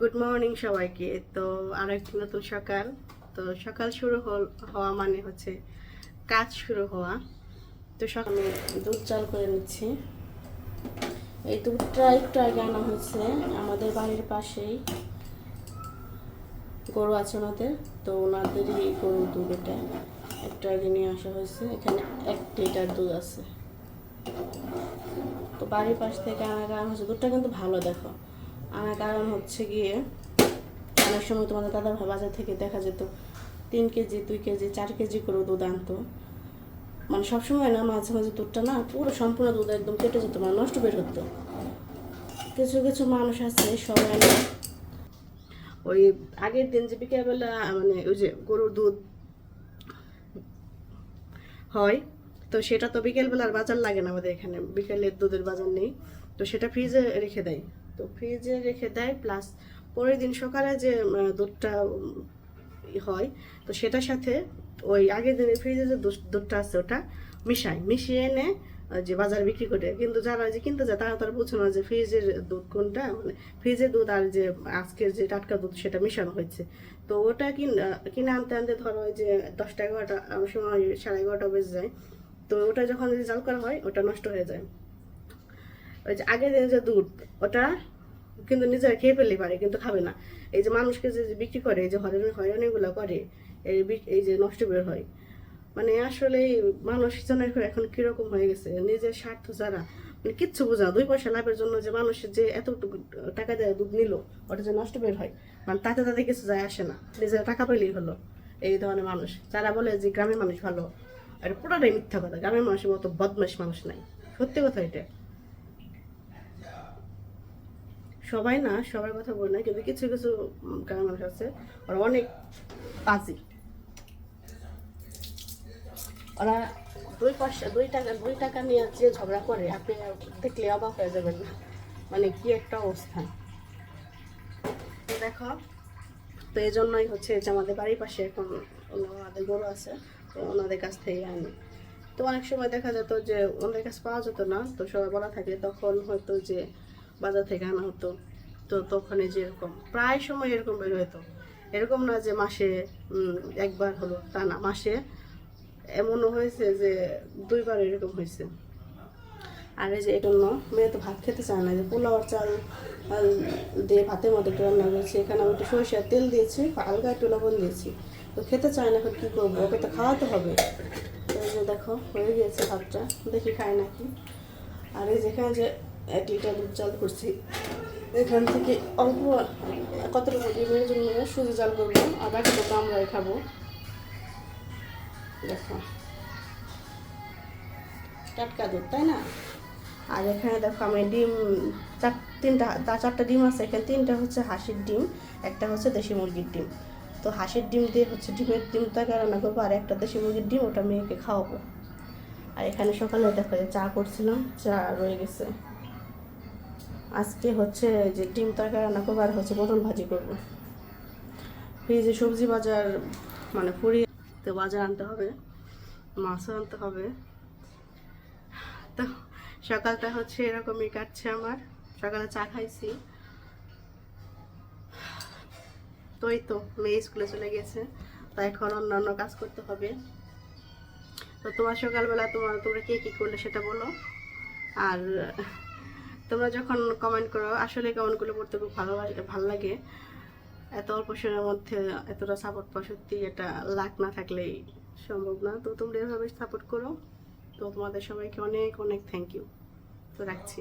Good morning সবাইকে। তো আরও একটি নতুন সকাল। তো সকাল শুরু হওয়া মানে হচ্ছে কাজ শুরু হওয়া। তো সকালে দুধ চাল করে নিচ্ছি। এই দুধটা একটু আগে আনা হয়েছে। আমাদের বাড়ির পাশেই গরু আছে ওনাদের। তো ওনাদেরই গরুর দুধ এটা একটু আগে নিয়ে আসা হয়েছে। এখানে এক লিটার দুধ আছে। তো বাড়ির পাশ থেকে আনার কারণ হচ্ছে দুধটা কিন্তু ভালো দেখো। আনার কারণ হচ্ছে গিয়ে অনেক সময় তোমাদের দাদার ভাই বাজার থেকে দেখা যেত, তিন কেজি, দুই কেজি, চার কেজি করে দুধ আনতো। মানে সবসময় না, মাঝে মাঝে দুধটা না পুরো সম্পূর্ণ দুধ একদম কেটে যেত মানে নষ্ট বের হতো। কিছু কিছু মানুষ আছে, সবাই না ওই আগের দিন যে বিকেলবেলা মানে ওই যে গরুর দুধ হয়, তো সেটা তো বিকেলবেলার বাজার লাগে না আমাদের এখানে, বিকেলের দুধের বাজার নেই, তো সেটা ফ্রিজে রেখে দেয়। তো ফ্রিজে রেখে দেয় প্লাস পরের দিন সকালে যে দুধটা হয়, তো সেটার সাথে ওই আগের দিনে ফ্রিজে যে দুধ- দুধটা আছে ওটা মিশায়। মিশিয়ে এনে যে বাজারে বিক্রি করে, কিন্তু যারা যে কিনতে যায়, তারা তারা বুঝে না যে ফ্রিজের দুধ কোনটা মানে ফ্রিজের দুধ আর যে আজকের যে টাটকা দুধ সেটা মিশানো হয়েছে। তো ওটা কিন আনতে আনতে ধরো যে দশটা এগারোটা সময় সাড়ে এগারোটা বেজে যায়, তো ওটা যখন জাল করা হয়, ওটা নষ্ট হয়ে যায়। ওই যে আগের দিনের যে দুধ, ওটা কিন্তু নিজেরা খেয়ে ফেললে পারে, কিন্তু খাবে না। এই যে মানুষকে যে বিক্রি করে, এই যে হয়রানি হয়রানিগুলো করে, এই এই যে নষ্ট বের হয়। মানে আসলে মানুষ জনের এখন কীরকম হয়ে গেছে? নিজের স্বার্থ যারা মানে কিচ্ছু বোঝা দুই পয়সা লাভের জন্য যে মানুষের যে এতটুকু টাকা দেয় দুধ নিল, ওটা যে নষ্ট বের হয় মানে তাতে তাতে কিছু যায় আসে না। নিজের টাকা পেলেই হলো এই ধরনের মানুষ। যারা বলে যে গ্রামের মানুষ ভালো আর পুরোটাই মিথ্যা কথা। গ্রামের মানুষের মতো বদমাস মানুষ নাই। সত্যি কথা এটা। সবাই না সবার কথা বলি না কিন্তু কিছু কিছু গ্রামের মানুষ আছে, ওরা অনেক পাজি ওরা দুই পয়সা, দুই টাকা দুই টাকা নিয়ে যে ঝগড়া করে, আপনি দেখলে অবাক হয়ে যাবেন না। মানে কি একটা অবস্থা। দেখো, তো এই জন্যই হচ্ছে যে আমাদের বাড়ির পাশে এখন ওনাদের গরু আছে, তো ওনাদের কাছ থেকে আনি। তো অনেক সময় দেখা যেত যে ওনাদের কাছে পাওয়া যেত না, তো সবাই বলা থাকে, তখন হয়তো যে বাজার থেকে আনা হতো, তো তখন এই যে এরকম প্রায় সময় এরকম বের হতো এরকম না যে মাসে একবার হলো, তা না, মাসে এমনও হয়েছে যে দুইবার এরকম হয়েছে। আর এই যে এই জন্য মেয়ে তো ভাত খেতে চায় না যে পোলাও আর চাল দিয়ে ভাতের মধ্যে একটু রান্না করেছি। এখানে আমি একটু সরিষার তেল দিয়েছি, হালকা একটু লবণ দিয়েছি। তো খেতে চায় না, এখন কী করব? ওকে তো খাওয়াতে হবে। তো এই যে দেখো, হয়ে গিয়েছে ভাতটা, দেখি খায় নাকি। আর এই যেখানে যে এক লিটার দুধ চাল করছি। এখান থেকে অল্প কতটুকু ডিমের জন্য সুজি চাল করব? আর বাকিটুকু আমরাই খাব। দেখো। টাটকা দুধ, তাই না? আর এখানে দেখো আমি ডিম, চার, তিনটা চারটা ডিম আছে। এখানে তিনটা হচ্ছে হাঁসির ডিম, একটা হচ্ছে দেশি মুরগির ডিম। তো হাঁসির ডিম দিয়ে হচ্ছে ডিমের ডিমটা রান্না করব, আর একটা দেশি মুরগির ডিম ওটা মেয়েকে খাওয়াবো। আর এখানে সকালে দেখো চা করছিলাম, চা রয়ে গেছে। আজকে হচ্ছে যে ডিম তরকারি রান্না করব আর হচ্ছে পটল ভাজি করব। ফ্রিজে সবজি বাজার মানে ফুরিয়ে তো বাজার আনতে হবে মাছও আনতে হবে। তো সকালটা হচ্ছে এরকমই কাটছে আমার। সকালে চা খাইছি। তো এই তো মেয়ে স্কুলে চলে গেছে তো এখন অন্যান্য কাজ করতে হবে। তো তোমার সকালবেলা তোমার, তোমরা কে কী করলে সেটা বলো। আর তোমরা যখন কমেন্ট করো, আসলে কমেন্টগুলো পড়তে খুব ভালো ভালো লাগে। এত অল্প সময়ের মধ্যে এতটা সাপোর্ট পাওয়া সত্যি এটা লাক না থাকলেই সম্ভব না। তো তোমরা এভাবে সাপোর্ট করো। তো তোমাদের সবাইকে অনেক অনেক থ্যাংক ইউ তো রাখছি।